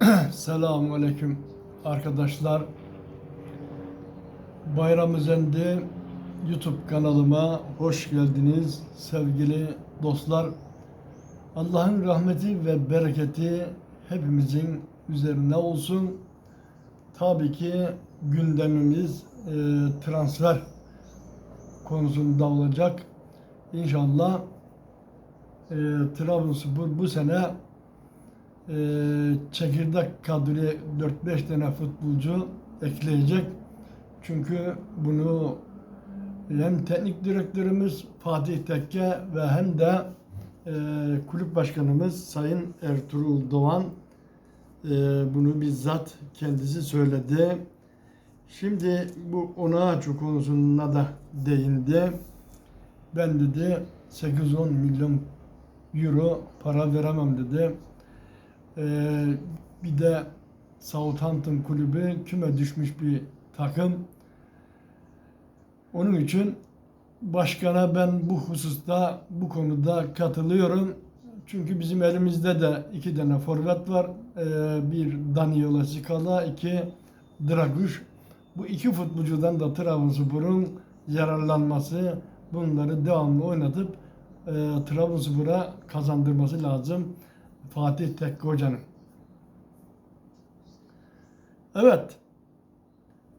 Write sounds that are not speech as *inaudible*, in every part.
*clears throat* Selamun Aleyküm arkadaşlar. Bayram Özendi YouTube kanalıma hoş geldiniz sevgili dostlar. Allah'ın rahmeti ve bereketi hepimizin üzerine olsun. Tabii ki gündemimiz e, transfer konusunda olacak. İnşallah e, Trabzonspor bu sene e, çekirdek kadroya 4-5 tane futbolcu ekleyecek. Çünkü bunu hem teknik direktörümüz Fatih Tekke ve hem de e, kulüp başkanımız Sayın Ertuğrul Doğan e, bunu bizzat kendisi söyledi. Şimdi bu Onaçu konusuna da değindi. Ben dedi 8-10 milyon euro para veremem dedi. Ee, bir de Southampton kulübü küme düşmüş bir takım. Onun için başkana ben bu hususta bu konuda katılıyorum. Çünkü bizim elimizde de iki tane forvet var. Ee, bir Danilo Scala, iki Draguş. Bu iki futbolcudan da Trabzonspor'un yararlanması, bunları devamlı oynatıp e, Trabzonspor'a kazandırması lazım. Fatih Tekke Hoca'nın. Evet.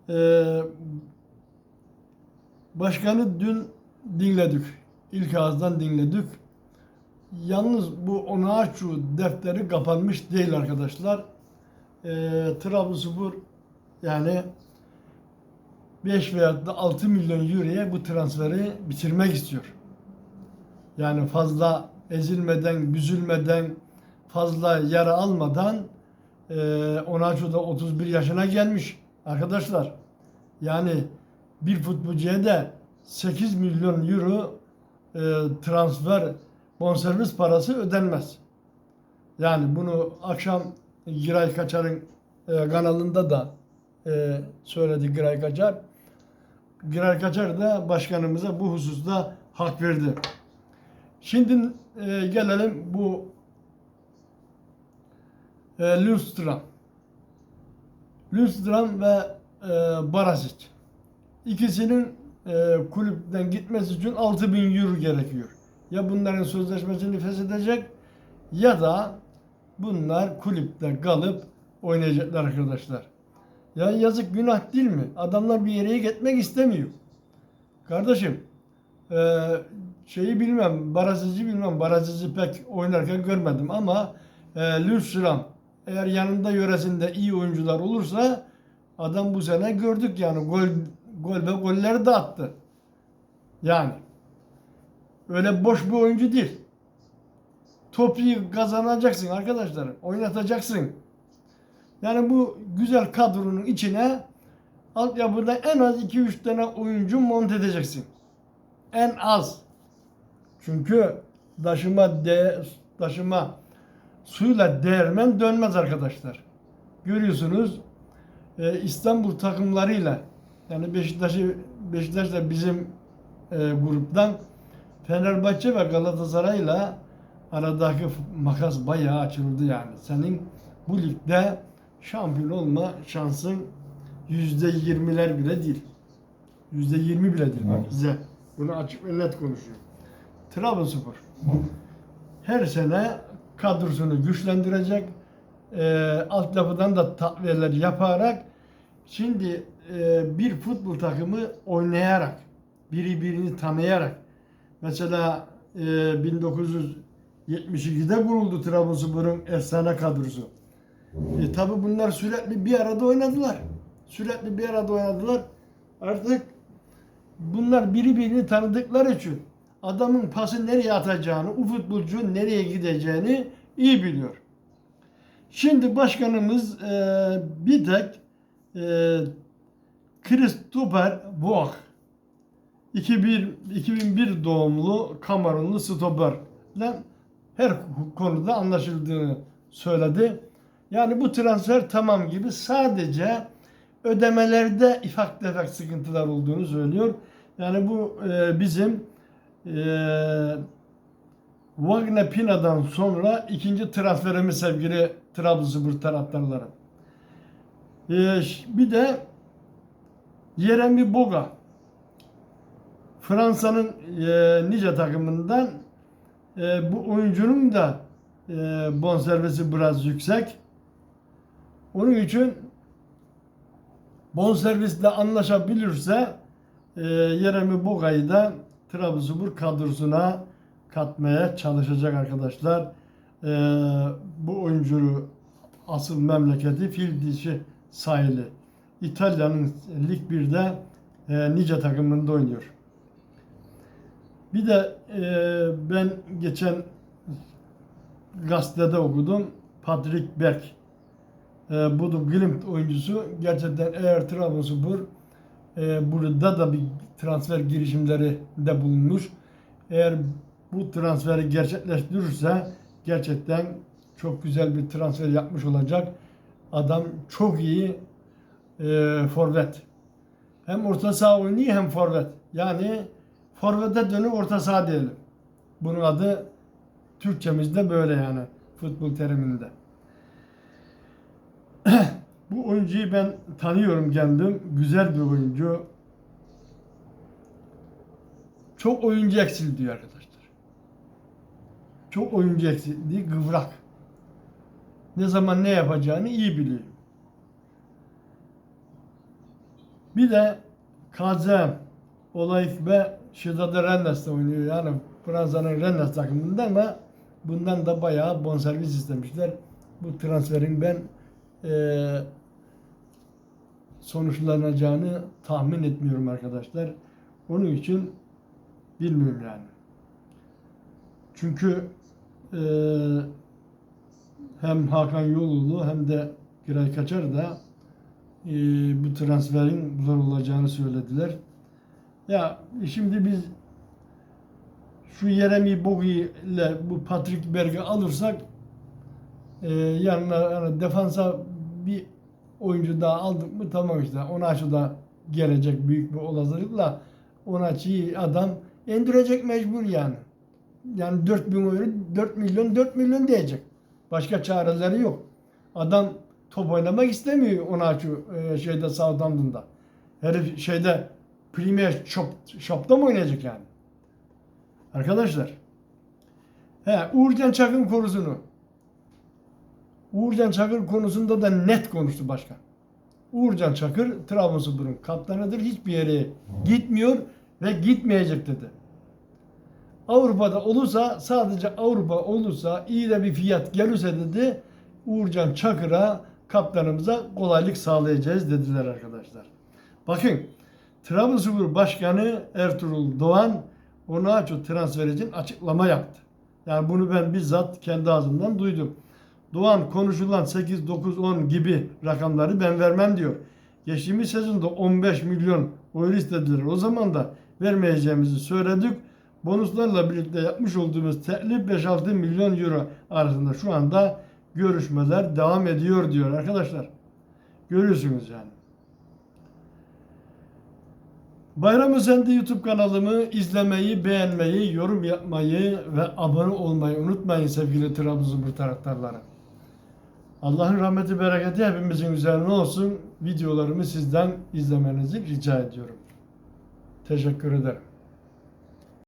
Ee, başkanı dün dinledik. İlk ağızdan dinledik. Yalnız bu Onaçu defteri kapanmış değil arkadaşlar. Ee, Trabzonspor yani 5 veya da 6 milyon euroya bu transferi bitirmek istiyor. Yani fazla ezilmeden, büzülmeden, fazla yara almadan e, Onaçu da 31 yaşına gelmiş arkadaşlar. Yani bir futbolcuya da 8 milyon euro e, transfer bonservis parası ödenmez. Yani bunu akşam Giray Kaçar'ın e, kanalında da e, söyledi Giray Kaçar. Giray Kaçar da başkanımıza bu hususta hak verdi. Şimdi e, gelelim bu e, Lundstram. Lundstram ve e, Barasic. İkisinin e, kulüpten gitmesi için 6000 euro gerekiyor. Ya bunların sözleşmesini feshedecek ya da bunlar kulüpte kalıp oynayacaklar arkadaşlar. Ya yazık günah değil mi? Adamlar bir yere gitmek istemiyor. Kardeşim e, şeyi bilmem, Barasiz'i bilmem. Barasiz'i pek oynarken görmedim ama e, Lundstram eğer yanında yöresinde iyi oyuncular olursa adam bu sene gördük yani gol gol ve golleri de attı. Yani öyle boş bir oyuncu değil. Topu kazanacaksın arkadaşlar. Oynatacaksın. Yani bu güzel kadronun içine altyapıda en az 2-3 tane oyuncu monte edeceksin. En az. Çünkü taşıma de, taşıma suyla değirmen dönmez arkadaşlar. Görüyorsunuz e, İstanbul takımlarıyla yani Beşiktaş'ı Beşiktaş da bizim e, gruptan Fenerbahçe ve Galatasaray'la aradaki makas bayağı açıldı yani. Senin bu ligde şampiyon olma şansın yüzde yirmiler bile değil. Yüzde yirmi bile değil. Bak size bunu açık ve net konuşuyorum. Trabzonspor her sene kadrosunu güçlendirecek. E, altyapıdan da takviyeler yaparak şimdi e, bir futbol takımı oynayarak biri birini tanıyarak mesela e, 1972'de kuruldu Trabzonspor'un efsane kadrosu. E, tabi bunlar sürekli bir arada oynadılar. Sürekli bir arada oynadılar. Artık bunlar biri birini tanıdıkları için adamın pası nereye atacağını, o futbolcunun nereye gideceğini iyi biliyor. Şimdi başkanımız e, bir tek e, Christopher Vogt 2001, 2001 doğumlu Kamerunlu stoperle her konuda anlaşıldığını söyledi. Yani bu transfer tamam gibi sadece ödemelerde ifak tefek sıkıntılar olduğunu söylüyor. Yani bu e, bizim e, Wagner Pina'dan sonra ikinci transferimiz sevgili Trabzonspor taraftarları. Ş- bir de Yeremi Boga. Fransa'nın e, nice takımından e, bu oyuncunun da e, bonservisi biraz yüksek. Onun için bonservisle anlaşabilirse e, Yeremi Boga'yı da Trabzonspor kadrosuna katmaya çalışacak arkadaşlar. E, bu oyuncu asıl memleketi fil dişi sahili. İtalya'nın Lig 1'de e, nice takımında oynuyor. Bir de e, ben geçen gazetede okudum. Patrick Berg. E, bu da Glimt oyuncusu. Gerçekten eğer Trabzonspor e, burada da bir transfer girişimleri de bulunmuş. Eğer bu transferi gerçekleştirirse gerçekten çok güzel bir transfer yapmış olacak. Adam çok iyi e, forvet. Hem orta saha oynuyor hem forvet. Yani forvete dönük orta saha diyelim. Bunun adı Türkçemizde böyle yani futbol teriminde. *clears throat* Bu oyuncuyu ben tanıyorum kendim. Güzel bir oyuncu. Çok oyuncu eksil diyor arkadaşlar. Çok oyuncu eksildiği kıvrak. Ne zaman ne yapacağını iyi biliyor. Bir de Kazem Olayık ve Şidade Rennes'te oynuyor. Yani Fransa'nın Rennes takımında ama bundan da bayağı bonservis istemişler. Bu transferin ben eee sonuçlanacağını tahmin etmiyorum arkadaşlar. Onun için bilmiyorum yani. Çünkü eee, hem Hakan Yolulu hem de Giray Kaçar da eee, bu transferin zor olacağını söylediler. Ya şimdi biz şu Yeremi Bogi ile bu Patrick Berg'i alırsak eee yanına yani defansa bir oyuncu daha aldık mı tamam işte. Onaçu da gelecek büyük bir olasılıkla. Onaçu'yu adam indirecek mecbur yani. Yani 4 bin euro, 4 milyon, 4 milyon diyecek. Başka çareleri yok. Adam top oynamak istemiyor Onaçu e, şeyde Southampton'da. Herif şeyde Premier Shop, Shop'ta mı oynayacak yani? Arkadaşlar. He, Uğurcan Çakın konusunu. Uğurcan Çakır konusunda da net konuştu başkan. Uğurcan Çakır Trabzonspor'un kaptanıdır. Hiçbir yere gitmiyor ve gitmeyecek dedi. Avrupa'da olursa sadece Avrupa olursa iyi de bir fiyat gelirse dedi Uğurcan Çakır'a kaptanımıza kolaylık sağlayacağız dediler arkadaşlar. Bakın Trabzonspor Başkanı Ertuğrul Doğan Onaço transfer için açıklama yaptı. Yani bunu ben bizzat kendi ağzımdan duydum. Doğan konuşulan 8, 9, 10 gibi rakamları ben vermem diyor. Geçtiğimiz sezonda 15 milyon euro istediler. O zaman da vermeyeceğimizi söyledik. Bonuslarla birlikte yapmış olduğumuz teklif 5-6 milyon euro arasında şu anda görüşmeler devam ediyor diyor arkadaşlar. Görüyorsunuz yani. Bayram Özendi YouTube kanalımı izlemeyi, beğenmeyi, yorum yapmayı ve abone olmayı unutmayın sevgili Trabzonspor taraftarları. Allah'ın rahmeti, bereketi hepimizin üzerine olsun. Videolarımı sizden izlemenizi rica ediyorum. Teşekkür ederim.